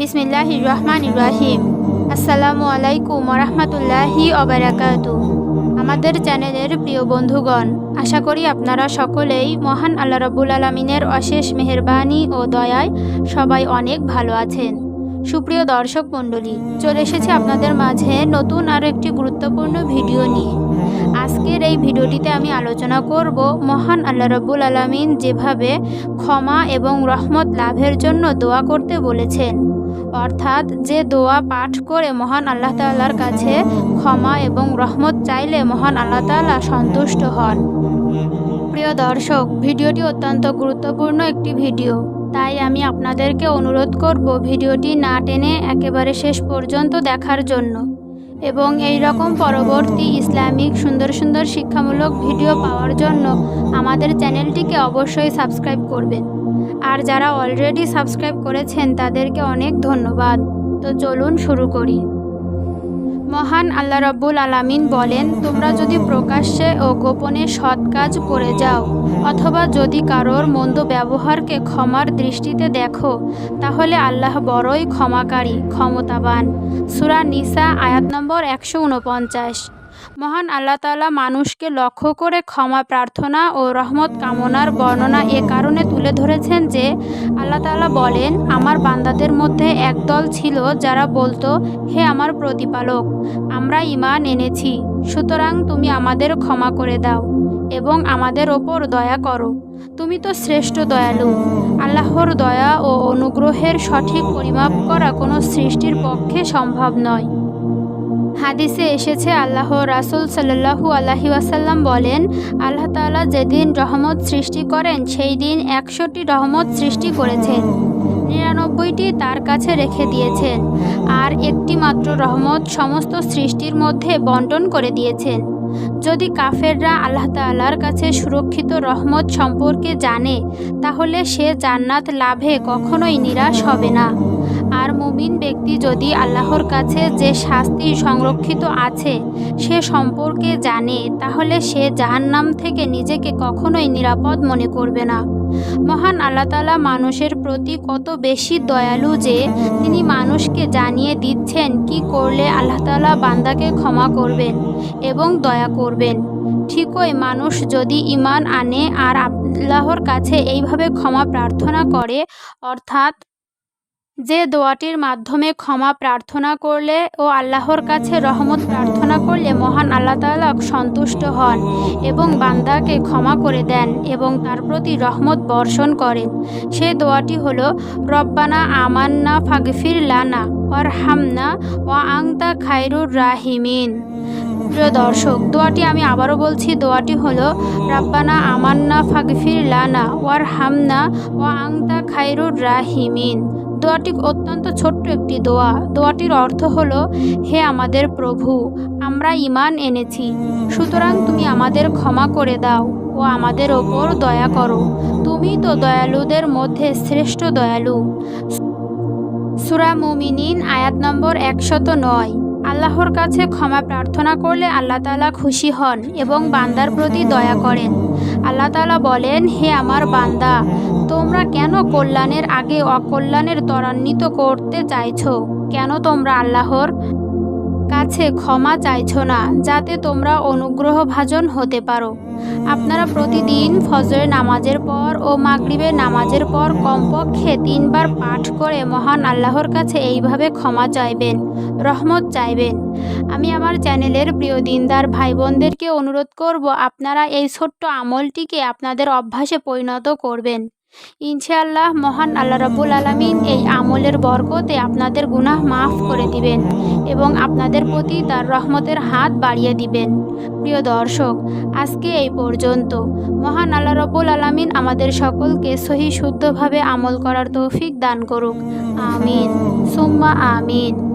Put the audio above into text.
বিসমিল্লাহ রহমান ইব্রাহিম আসসালামু আলাইকুম রহমতুল্লাহি অবরাকাতু আমাদের চ্যানেলের প্রিয় বন্ধুগণ, আশা করি আপনারা সকলেই মহান আল্লাহ রব্বুল আলমিনের অশেষ মেহেরবানি ও দয়ায় সবাই অনেক ভালো আছেন। সুপ্রিয় দর্শক মণ্ডলী, চলে এসেছে আপনাদের মাঝে নতুন আরও একটি গুরুত্বপূর্ণ ভিডিও নিয়ে। আজকের এই ভিডিওটিতে আমি আলোচনা করব মহান আল্লাহ রব্বুল আলমিন যেভাবে ক্ষমা এবং রহমত লাভের জন্য দোয়া করতে বলেছেন। অর্থাৎ যে দোয়া পাঠ করে মহান আল্লাহ তাল্লার কাছে ক্ষমা এবং রহমত চাইলে মহান আল্লাহ তাল্লাহ সন্তুষ্ট হন। প্রিয় দর্শক, ভিডিওটি অত্যন্ত গুরুত্বপূর্ণ একটি ভিডিও। তাই আমি আপনাদেরকে অনুরোধ করব ভিডিওটি না টেনে একেবারে শেষ পর্যন্ত দেখার জন্য এবং এই রকম পরবর্তী ইসলামিক সুন্দর সুন্দর শিক্ষামূলক ভিডিও পাওয়ার জন্য আমাদের চ্যানেলটিকে অবশ্যই সাবস্ক্রাইব করবেন। আর যারা অলরেডি সাবস্ক্রাইব করেছেন, তাদেরকে অনেক ধন্যবাদ। তো চলুন শুরু করি। মহান আল্লাহ রব্বুল আলামিন বলেন, তোমরা যদি প্রকাশ্যে ও গোপনে সৎ কাজ করে যাও, অথবা যদি কারোর মন্দ ব্যবহারকে ক্ষমার দৃষ্টিতে দেখো, তাহলে আল্লাহ বড়ই ক্ষমাকারী, ক্ষমতাবান। সুরা নিসা আয়াত নম্বর একশো উনপঞ্চাশ। মহান আল্লাহ তালা মানুষকে লক্ষ্য করে ক্ষমা, প্রার্থনা ও রহমত কামনার বর্ণনা এ কারণে তুলে ধরেছেন যে আল্লাহ তালা বলেন, আমার বান্দাদের মধ্যে একদল ছিল যারা বলতো, হে আমার প্রতিপালক, আমরা ইমান এনেছি, সুতরাং তুমি আমাদের ক্ষমা করে দাও এবং আমাদের ওপর দয়া করো। তুমি তো শ্রেষ্ঠ দয়ালু। আল্লাহর দয়া ও অনুগ্রহের সঠিক পরিমাপ করা কোনো সৃষ্টির পক্ষে সম্ভব নয়। হাদিসে এসেছে আল্লাহ রাসুল সাল্লাহু আল্লাহি ওয়াসাল্লাম বলেন, আল্লাহ তাআলা যেদিন রহমত সৃষ্টি করেন, সেই দিন একশোটি রহমত সৃষ্টি করেছেন। নিরানব্বইটি তার কাছে রেখে দিয়েছেন। আর একটি মাত্র রহমত সমস্ত সৃষ্টির মধ্যে বন্টন করে দিয়েছেন। যদি কাফেররা আল্লাহ তাআলার কাছে সুরক্ষিত রহমত সম্পর্কে জানে, তাহলে সে জান্নাত লাভে কখনোই নিরাশ হবে না। আর মুমিন ব্যক্তি যদি আল্লাহর কাছে যে শাস্তি সংরক্ষিত আছে, সে সম্পর্কে জানে, তাহলে সে জাহান্নাম থেকে নিজেকে কখনোই নিরাপদ মনে করবে না। মহান আল্লাহ তালা মানুষের প্রতি কত বেশি দয়ালু যে তিনি মানুষকে জানিয়ে দিচ্ছেন কি করলে আল্লাহ তালা বান্দাকে ক্ষমা করবেন এবং দয়া করবেন। ঠিকই মানুষ যদি ইমান আনে আর আল্লাহর কাছে এইভাবে ক্ষমা প্রার্থনা করে, অর্থাৎ যে দোয়াটির মাধ্যমে ক্ষমা প্রার্থনা করলে ও আল্লাহর কাছে রহমত প্রার্থনা করলে মহান আল্লাহ তাআলা সন্তুষ্ট হন এবং বান্দাকে ক্ষমা করে দেন এবং তার প্রতি রহমত বর্ষণ করেন। সে দোয়াটি হল, রব্বানা আমান্না ফাগফির লানা ওয়ার হামনা ও আংতা খায়রুর রাহিমিন। প্রিয় দর্শক, দোয়াটি আমি আবারও বলছি, দোয়াটি হলো, রাব্বানা আমান্না ফাগফির লানা ওয়ার হামনা ও আংতা খায়রুর রাহিমিন। দোয়াটি অত্যন্ত ছোট্ট একটি দোয়া। দোয়াটির অর্থ হলো, হে আমাদের প্রভু, আমরা ইমান এনেছি। সুতরাং তুমি আমাদের ক্ষমা করে দাও ও আমাদের ওপর দয়া করো। তুমি তো দয়ালুদের মধ্যে শ্রেষ্ঠ দয়ালু। সুরা মুমিনিন, আয়াত নম্বর একশত নয়। আল্লাহর কাছে ক্ষমা প্রার্থনা করলে আল্লাহ তালা খুশি হন এবং বান্দার প্রতি দয়া করেন। আল্লাহ তালা বলেন, হে আমার বান্দা তোমরা কেন কল্যাণের আগে অকল্যাণের ত্বরান্বিত করতে চাইছ? কেন তোমরা আল্লাহর কাছে ক্ষমা চাইছো না, যাতে তোমরা অনুগ্রহ ভাজন হতে পারো? আপনারা প্রতিদিন ফজরের নামাজের পর ও মাগরিবের নামাজের পর কমপক্ষে তিনবার পাঠ করে মহান আল্লাহর কাছে এইভাবে ক্ষমা চাইবেন, রহমত চাইবেন। আমি আমার চ্যানেলের প্রিয় দিনদার ভাই বোনদেরকে অনুরোধ করব, আপনারা এই ছোট্ট আমলটিকে আপনাদের অভ্যাসে পরিণত করবেন। ইনশাআল্লাহ মহান আল্লাহ রাব্বুল আলামিন এই আমলের বরকতে আপনাদের গুনাহ মাফ করে দিবেন এবং আপনাদের প্রতি তার রহমতের হাত বাড়িয়ে দিবেন। প্রিয় দর্শক, আজকে এই পর্যন্ত। মহান আল্লাহ রব্বুল আলামিন আমাদের সকলকে সহি শুদ্ধভাবে আমল করার তৌফিক দান করুক। আমিন। সুম্মা আমিন।